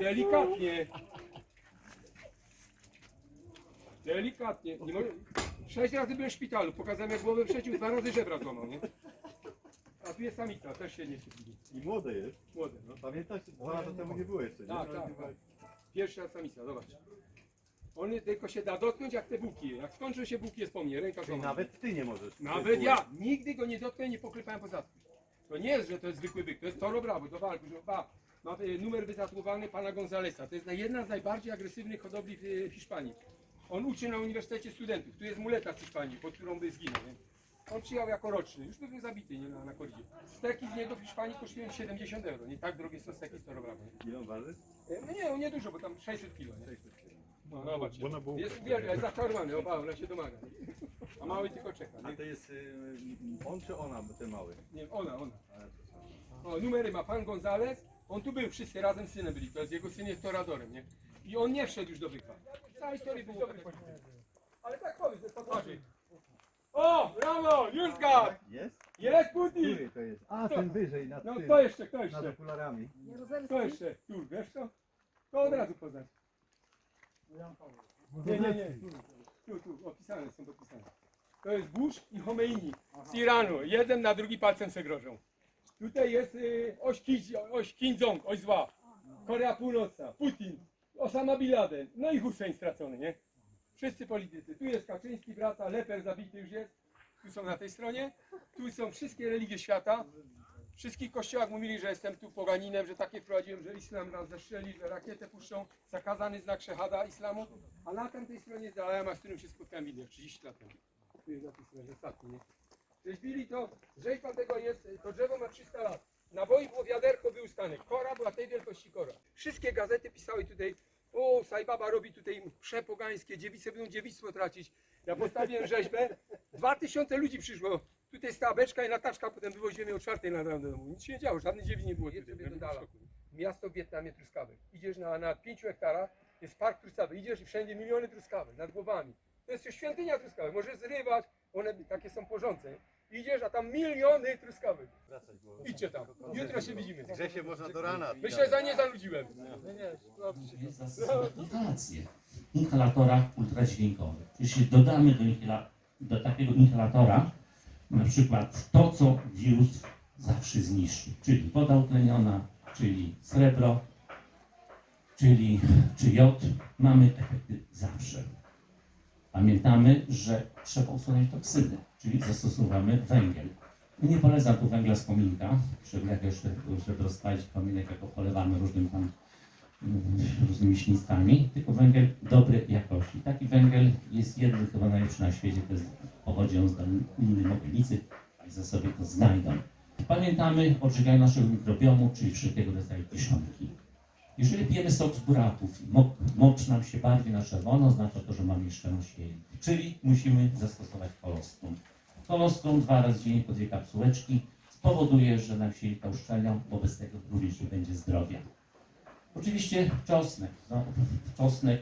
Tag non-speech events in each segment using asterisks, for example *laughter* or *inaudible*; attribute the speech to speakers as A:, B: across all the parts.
A: Delikatnie. Delikatnie. Nie mogę... Sześć razy byłem w szpitalu, pokazałem jak głowę przeciął, dwa razy żebra złamał, nie? A tu jest samica, też się nie szybki.
B: I młode jest.
A: Młode, no.
B: Pamiętasz, dwa lata temu nie było jeszcze, nie?
A: Tak, tak, tak. Pierwsza raz samica, zobacz. On tylko się da dotknąć jak te buki. Jak skończą się buki jest po mnie, ręka
B: Czyli
A: złamana.
B: nawet ty nie możesz.
A: Nawet ja nigdy go nie dotknę, nie poklepałem po zadku. To nie jest, że to jest zwykły byk, to jest Toro Bravo do walki. Że, ba, ma y, numer wytatuowany pana Gonzalesa. To jest jedna z najbardziej agresywnych hodowli w, y, w Hiszpanii. On uczy na Uniwersytecie Studentów. Tu jest muleta z Hiszpanii, pod którą by zginął. Nie? On przyjechał jako roczny, już był zabity nie, na, na kordzie. Steki z niego w Hiszpanii kosztują 70 euro. Nie tak drogie są steki z Toro Bravo. Nie?
B: Ile on waży?
A: Y, No nie, no nie dużo, bo tam 600 kilo. Nie? No, zobaczcie.
B: Bo na bułkę.
A: Jest zaczarowany, oba, ona się domaga. A mały tylko czeka.
B: A
A: Nie?
B: to jest y, on czy ona, ten mały?
A: Nie, ona, ona. O, numery ma pan Gonzales. On tu był, wszyscy razem z synem byli. To jest jego syn jest toradorem, nie? I on nie wszedł już do byka. Cała historia był dobry polityk. Ale tak powiedz, to twarzy. O, brawo, już zgadł!
B: Jest?
A: Jest Putin!
B: Który to jest? A, ten wyżej nad
A: No
B: tym.
A: kto jeszcze, kto
B: Nad
A: jeszcze?
B: okularami.
A: Kto jeszcze? Tu, wiesz co? To od razu poznać. Nie, nie, nie. Tu, tu, opisane są podpisane. To jest Bush i Homeini z Iranu. Jeden na drugi palcem se grożą. Tutaj jest y, oś, Kim, oś zła. Korea Północna, Putin, Osama Bin Laden, no i Hussein stracony, nie? Wszyscy politycy. Tu jest Kaczyński, wraca, Leper zabity już jest. Tu są na tej stronie. Tu są wszystkie religie świata. W wszystkich kościołach mówili, że jestem tu poganinem, że takie wprowadziłem, że islam nas zestrzeli, że rakietę puszczą, zakazany znak szehada islamu. A na tamtej stronie jest Dalai Lama, z którym się spotkałem wideo 30 lat temu. Tu jest na tej stronie ostatni, nie? Rzeźbili to, rzeźba tego jest, to drzewo ma 300 lat. Na boi było wiaderko wyłuskane. Kora była tej wielkości kora. Wszystkie gazety pisały tutaj, o, Sajbaba robi tutaj przepogańskie, dziewice będą dziewictwo tracić. Ja postawiłem rzeźbę, 2000 ludzi przyszło. Tutaj stała beczka i lataczka, potem wywoziłem o czwartej na do domu. Nic się nie działo, żadnych dziewic nie było. Jedź sobie do dala. Miasto w Wietnamie truskawek. Idziesz na, na 5 hektarach, jest park truskawek. Idziesz i wszędzie miliony truskawek nad głowami. To jest świątynia truskawek. Możesz zrywać, one takie są porządne. Idziesz, a tam miliony truskawek. Idźcie tam. Jutro się widzimy.
B: Grze się można do rana.
A: Myślę, że nie zanudziłem.
C: jest zastosować inhalację. Inhalatora ultradźwiękowych. Jeśli dodamy do, inhala, do takiego inhalatora na przykład to, co wirus zawsze zniszczy, czyli woda utleniona, czyli srebro, czyli czy jod, mamy efekty zawsze. Pamiętamy, że trzeba usunąć toksyny, czyli zastosowamy węgiel. Nie polecam tu węgla z kominka, jak jeszcze, żeby rozpalić kominek, jako polewamy różnym tam mm, różnymi śnicami, tylko węgiel dobrej jakości. Taki węgiel jest jeden chyba najlepszy na świecie, to jest pochodzi on z innej mogilnicy, Państwo sobie to znajdą. Pamiętamy o odżywianiu naszego mikrobiomu, czyli wszelkiego rodzaju kiszonki. Jeżeli pijemy sok z buraków i mok, mocz nam się bardziej na czerwono, oznacza to, że mamy nieszczelność jelit. Czyli musimy zastosować kolostrum. Kolostrum dwa razy dziennie po dwie kapsułeczki spowoduje, że nam się jelita uszczelnią, wobec tego również nie będzie zdrowia. Oczywiście czosnek. No, czosnek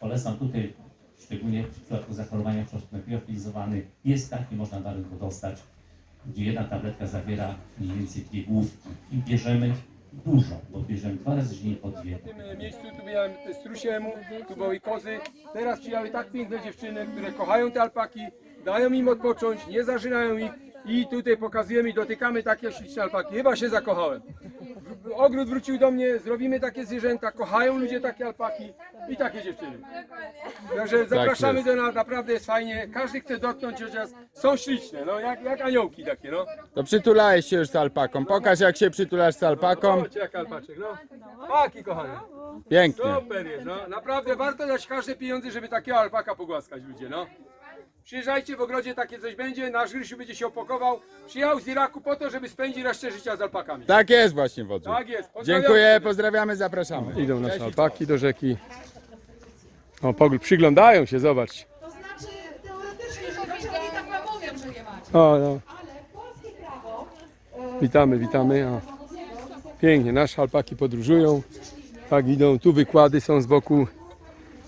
C: polecam tutaj, szczególnie w przypadku zachorowania czosnek liofilizowany. Jest taki, można na rynku dostać, gdzie jedna tabletka zawiera mniej więcej dwie główki. I bierzemy dużo, bo bierzemy dwa razy dziennie po dwie.
A: W tym e, miejscu tu miałem strusiemu, tu były kozy. Teraz przyjechały tak piękne dziewczyny, które kochają te alpaki, dają im odpocząć, nie zażynają ich i tutaj pokazujemy i dotykamy takie śliczne alpaki. Chyba się zakochałem. Ogród wrócił do mnie, zrobimy takie zwierzęta, kochają ludzie takie alpaki i takie dziewczyny. Także zapraszamy do nas, naprawdę jest fajnie. Każdy chce dotknąć, chociaż są śliczne, no jak, jak aniołki takie, no.
D: To przytulałeś się już z alpaką. Pokaż jak się przytulasz z alpaką.
A: Zobaczcie jak alpaczek, no. Paki kochane.
D: Pięknie.
A: Super jest, no. Naprawdę warto dać każde pieniądze, żeby takiego alpaka pogłaskać ludzie, no. Przyjeżdżajcie, w ogrodzie takie coś będzie, nasz Grysiu będzie się opakował. Przyjechał z Iraku po to, żeby spędzić resztę życia z alpakami.
D: Tak jest właśnie wodzu.
A: Tak jest. Pozdrawiam.
D: Dziękuję, pozdrawiamy, zapraszamy.
A: Idą nasze alpaki do rzeki. O, pogląd, przyglądają się, zobacz.
E: To znaczy teoretycznie, że oni tak mówią, że nie macie.
A: O, no.
E: Ale polskie prawo e,
A: Witamy, witamy. O. Pięknie, nasze alpaki podróżują. Tak idą, tu wykłady są z boku.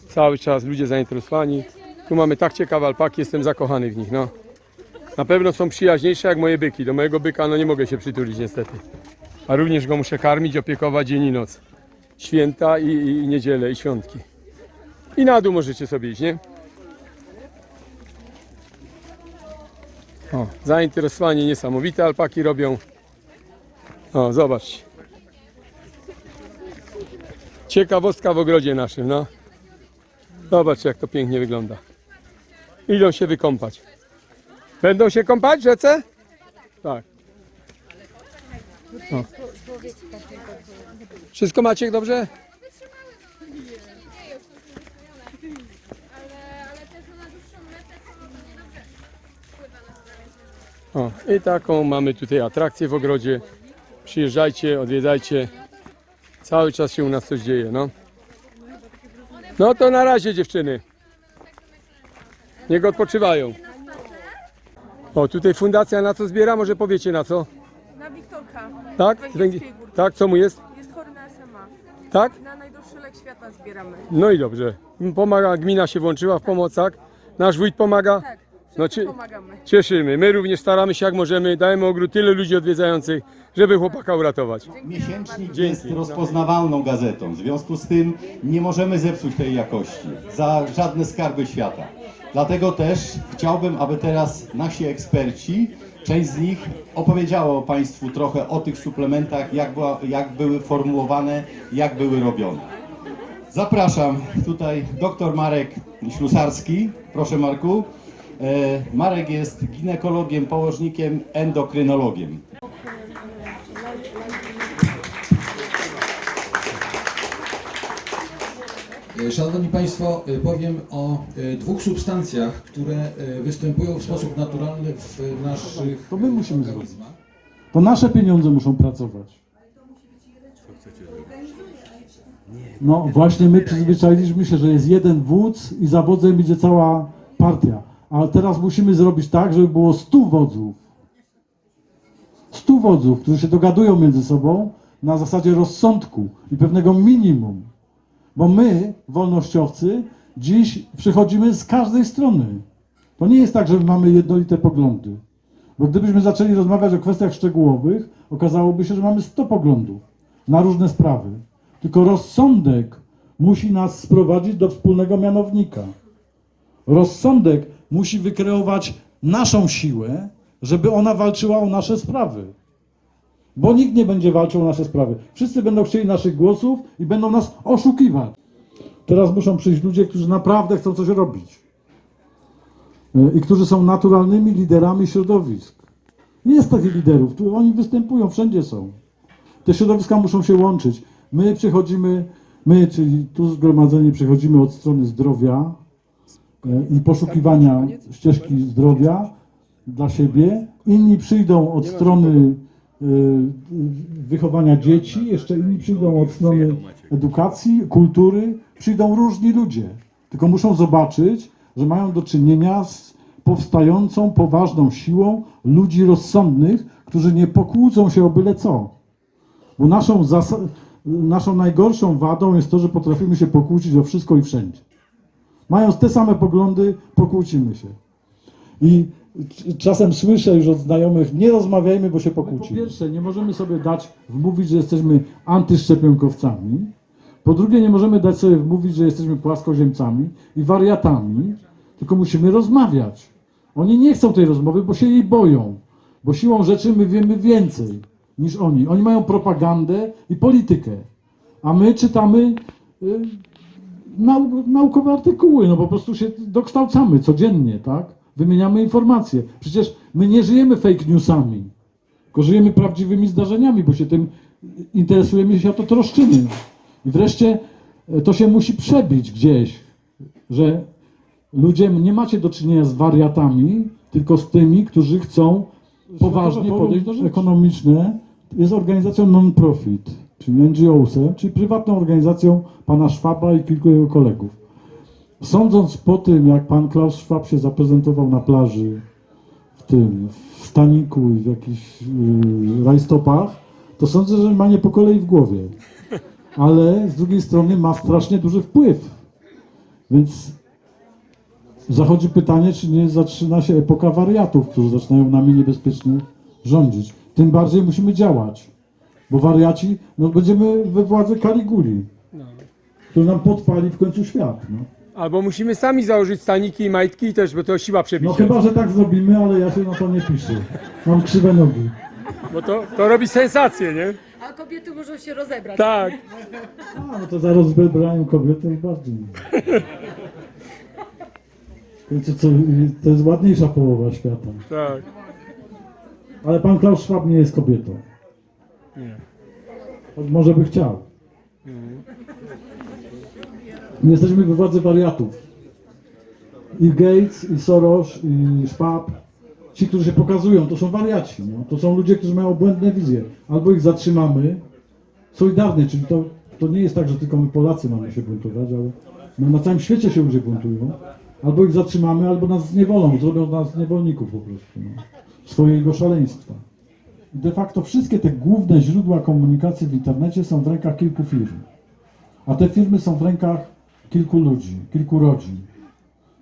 A: Cały czas ludzie zainteresowani. Tu mamy tak ciekawe alpaki, jestem zakochany w nich, no. Na pewno są przyjaźniejsze jak moje byki. Do mojego byka no nie mogę się przytulić niestety. A również go muszę karmić, opiekować dzień i noc. święta i, i niedzielę i świątki. I na dół możecie sobie iść, nie? O, zainteresowanie niesamowite alpaki robią. O, zobacz. Ciekawostka w ogrodzie naszym, no. Zobacz jak to pięknie wygląda. Idą się wykąpać. Będą się kąpać w rzece? Tak. Wszystko macie dobrze? O, i taką mamy tutaj atrakcję w ogrodzie. Przyjeżdżajcie, odwiedzajcie. Cały czas się u nas coś dzieje, no. No to na razie dziewczyny. Niech odpoczywają. O, tutaj fundacja na co zbiera? Może powiecie na co?
F: Na Wiktorka.
A: Tak?
F: Węgierskiej Górki.
A: Tak, co mu jest?
F: Jest chory na SMA.
A: Tak?
F: Na najdroższy lek świata zbieramy.
A: No i dobrze. Pomaga, gmina się włączyła w pomoc, tak? Nasz wójt pomaga?
F: Tak,
A: No ci-
F: pomagamy.
A: Cieszymy. My również staramy się jak możemy. Dajemy ogród tyle ludzi odwiedzających, żeby chłopaka uratować.
G: Miesięcznik jest rozpoznawalną gazetą. W związku z tym nie możemy zepsuć tej jakości za żadne skarby świata. Dlatego też chciałbym, aby teraz nasi eksperci, część z nich opowiedziała Państwu trochę o tych suplementach, jak, była, jak były formułowane, jak były robione. Zapraszam tutaj dr Marek Ślusarski. Proszę Marku. E, Marek jest ginekologiem, położnikiem, endokrynologiem.
H: Szanowni Państwo, e, powiem o e, dwóch substancjach, które e, występują w sposób naturalny w naszych
I: To my musimy zrobić. To nasze pieniądze muszą pracować. No właśnie my przyzwyczailiśmy się, że jest jeden wódz i za wodzem idzie cała partia. Ale teraz musimy zrobić tak, żeby było 100 wodzów. 100 wodzów, którzy się dogadują między sobą na zasadzie rozsądku i pewnego minimum. Bo my, wolnościowcy, dziś przychodzimy z każdej strony. To nie jest tak, że my mamy jednolite poglądy. Bo gdybyśmy zaczęli rozmawiać o kwestiach szczegółowych, okazałoby się, że mamy 100 poglądów na różne sprawy. Tylko rozsądek musi nas sprowadzić do wspólnego mianownika. Rozsądek musi wykreować naszą siłę, żeby ona walczyła o nasze sprawy. Bo nikt nie będzie walczył o nasze sprawy. Wszyscy będą chcieli naszych głosów i będą nas oszukiwać. Teraz muszą przyjść ludzie, którzy naprawdę chcą coś robić i którzy są naturalnymi liderami środowisk. Jest takich liderów, tu oni występują, wszędzie są. Te środowiska muszą się łączyć. My przychodzimy, my, czyli tu zgromadzeni, przychodzimy od strony zdrowia e, i poszukiwania ścieżki zdrowia dla siebie. Inni przyjdą od strony e, wychowania dzieci, jeszcze inni przyjdą od strony edukacji, kultury. Przyjdą różni ludzie. Tylko muszą zobaczyć, że mają do czynienia z powstającą poważną siłą ludzi rozsądnych, którzy nie pokłócą się o byle co. Bo naszą, naszą najgorszą wadą jest to, że potrafimy się pokłócić o wszystko i wszędzie. Mając te same poglądy, pokłócimy się. I czasem słyszę już od znajomych, nie rozmawiajmy, bo się pokłócimy. Po pierwsze, nie możemy sobie dać wmówić, że jesteśmy antyszczepionkowcami. Po drugie, nie możemy dać sobie wmówić, że jesteśmy płaskoziemcami i wariatami, tylko musimy rozmawiać. Oni nie chcą tej rozmowy, bo się jej boją. Bo siłą rzeczy my wiemy więcej niż oni. Oni mają propagandę i politykę. A my czytamy y, nau, naukowe artykuły, no po prostu się dokształcamy codziennie, tak? Wymieniamy informacje. Przecież my nie żyjemy fake newsami, tylko żyjemy prawdziwymi zdarzeniami, bo się tym interesujemy, się o to troszczymy. I wreszcie e, to się musi przebić gdzieś, że ludzie nie macie do czynienia z wariatami, tylko z tymi, którzy chcą poważnie podejść do rzeczy. Ekonomiczne jest organizacją non-profit, czyli NGO-sem, czyli prywatną organizacją pana Schwaba i kilku jego kolegów. Sądząc po tym, jak pan Klaus Schwab się zaprezentował na plaży w tym, w staniku i w jakichś yy, rajstopach, to sądzę, że ma nie po kolei w głowie. Ale z drugiej strony ma strasznie duży wpływ. Więc zachodzi pytanie, czy nie zaczyna się epoka wariatów, którzy zaczynają nami niebezpiecznie rządzić. Tym bardziej musimy działać. Bo wariaci, no będziemy we władzy Kaliguli,
A: No.
I: który nam podpali w końcu świat. No,
A: Albo musimy sami założyć staniki i majtki też, bo to siła
I: no
A: przebicia.
I: chyba, że tak zrobimy, ale ja się na to nie piszę. Mam krzywe nogi.
A: Bo to, to robi sensację, nie?
E: A kobiety muszą się rozebrać.
A: Tak.
I: A, no to zaraz wybrają kobiety i bardziej. W końcu co, to jest ładniejsza połowa świata.
A: Tak.
I: Ale pan Klaus Schwab nie jest kobietą.
A: Nie.
I: Choć może by chciał. My jesteśmy we władzy wariatów. I Gates, i Soros, i Schwab. Ci, którzy się pokazują, to są wariaci. No. To są ludzie, którzy mają błędne wizje. Albo ich zatrzymamy solidarnie, czyli to, to nie jest tak, że tylko my Polacy mamy się buntować, ale no, na całym świecie się ludzie buntują. Albo ich zatrzymamy, albo nas zniewolą, zrobią nas niewolników po prostu. No. Swojego szaleństwa. I De facto wszystkie te główne źródła komunikacji w internecie są w rękach kilku firm. A te firmy są w rękach kilku ludzi, kilku rodzin.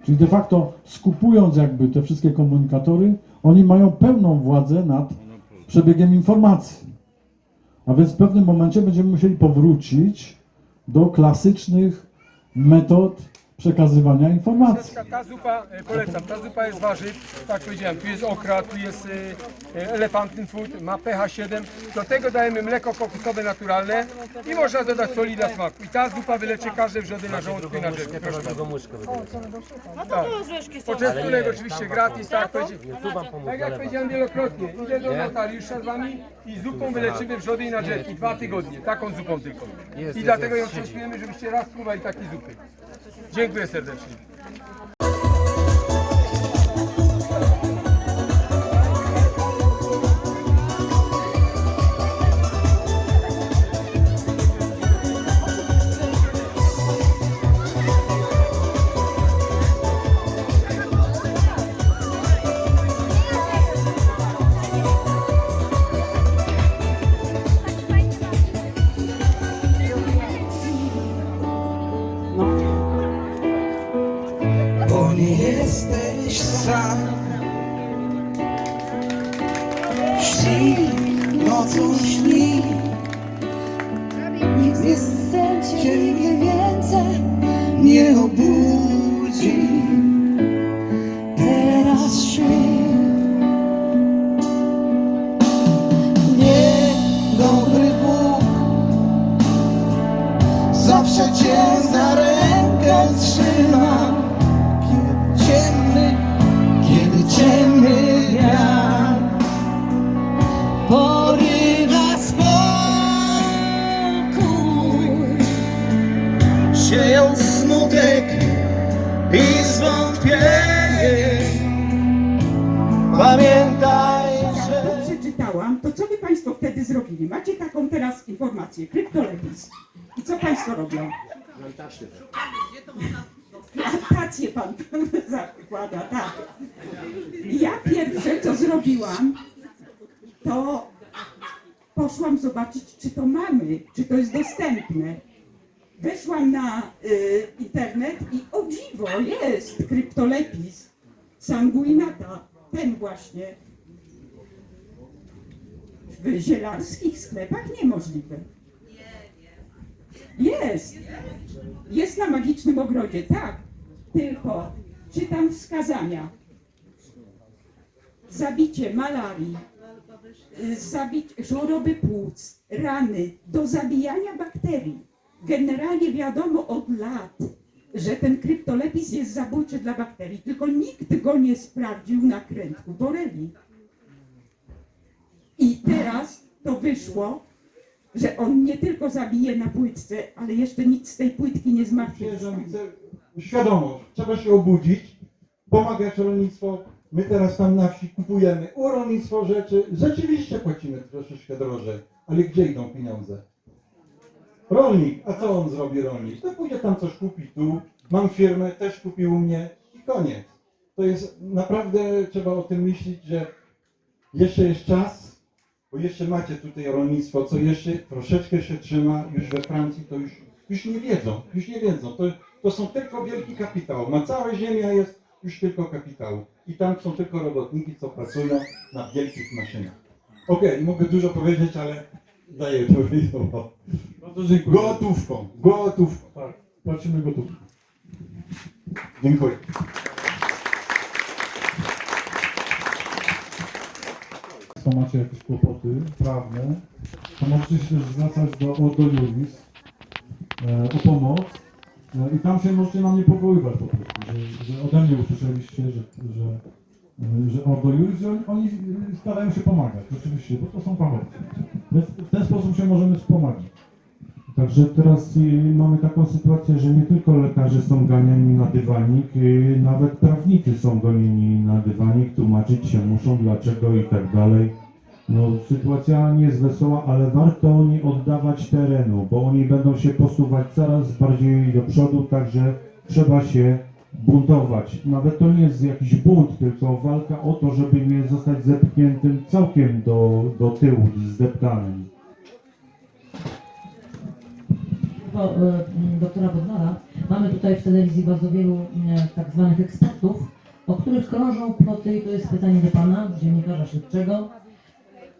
I: Czyli de facto skupując jakby te wszystkie komunikatory, oni mają pełną władzę nad przebiegiem informacji. A więc w pewnym momencie będziemy musieli powrócić do klasycznych metod przekazywania informacji.
A: Ta, ta zupa, e, polecam, ta zupa jest warzyw, tak powiedziałem, tu jest okra, tu jest e, e, elefantyn food, ma pH 7, do tego dajemy mleko kokosowe naturalne i można dodać soli dla smaku. I ta zupa wyleczy każde wrzody na żołądku i na żerku. Proszę bardzo. Tak. Poczęstunek oczywiście gratis, tak, powiedzi- tak jak powiedziałem wielokrotnie, idę do notariusza z wami i zupą wyleczymy wrzody i nadżerki, dwa tygodnie, taką zupą tylko. I dlatego ją częstujemy, żebyście raz próbowali takiej zupy. Dziękuję serdecznie.
J: Zrobili? Macie taką teraz informację, kryptolepis. I co Państwo robią? Plantację Pan *laughs* zakłada, tak. Ja pierwsze, co zrobiłam, to poszłam zobaczyć, czy to mamy, czy to jest dostępne. Weszłam na y, internet i o dziwo, jest kryptolepis sanguinata, ten właśnie w zielarskich sklepach niemożliwe. Jest. Jest na magicznym ogrodzie, tak. Tylko czytam wskazania. Zabicie malarii, y, zabicie choroby płuc, rany, do zabijania bakterii. Generalnie wiadomo od lat, że ten kryptolepis jest zabójczy dla bakterii, tylko nikt go nie sprawdził na krętku boreli. I teraz to wyszło, że on nie tylko zabije na płytce, ale jeszcze nic z tej płytki nie zmartwychwstanie.
K: Świadomo, trzeba się obudzić, pomagać rolnictwu. My teraz tam na wsi kupujemy u rolnictwo rzeczy. Rzeczywiście płacimy troszeczkę drożej, ale gdzie idą pieniądze? Rolnik, a co on zrobi rolnik? To pójdzie tam coś kupi tu, mam firmę, też kupił u mnie i koniec. To jest naprawdę, trzeba o tym myśleć, że jeszcze jest czas, bo jeszcze macie tutaj rolnictwo, co jeszcze troszeczkę się trzyma, już we Francji to już, już nie wiedzą, już nie wiedzą. To, to są tylko wielki kapitał. Na całe ziemia jest już tylko kapitał. I tam są tylko robotniki, co pracują na wielkich maszynach. Okej, mogę dużo powiedzieć, ale Daję to słowo.
I: Bardzo dziękuję.
K: Gotówką, gotówką.
I: Tak, płacimy gotówkę.
K: Dziękuję.
I: Państwo macie jakieś kłopoty prawne, to możecie się też zwracać do Ordo Juris e, o pomoc e, i tam się możecie na mnie powoływać po prostu, że, że ode mnie usłyszeliście, że, że, e, że Ordo Juris, że oni, starają się pomagać, rzeczywiście, bo to są fachowcy. W ten sposób się możemy wspomagać.
L: Także teraz y, mamy taką sytuację, że nie tylko lekarze są ganiani na dywanik, y, nawet prawnicy są gonieni na dywanik, tłumaczyć się muszą dlaczego i tak dalej. No sytuacja nie jest wesoła, ale warto nie oddawać terenu, bo oni będą się posuwać coraz bardziej do przodu, także trzeba się buntować. Nawet to nie jest jakiś bunt, tylko walka o to, żeby nie zostać zepchniętym całkiem do, do tyłu, zdeptanym.
M: do e, doktora Bodnara, mamy tutaj w telewizji bardzo wielu e, tak zwanych ekspertów, o których krążą ploty, i to jest pytanie do Pana, dziennikarza śledczego,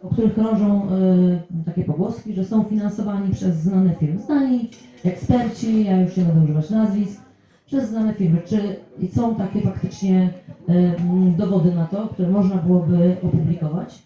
M: o których krążą e, takie pogłoski, że są finansowani przez znane firmy. Znani eksperci, ja już nie będę używać nazwisk, przez znane firmy. Czy są takie faktycznie m, dowody na to, które można byłoby opublikować?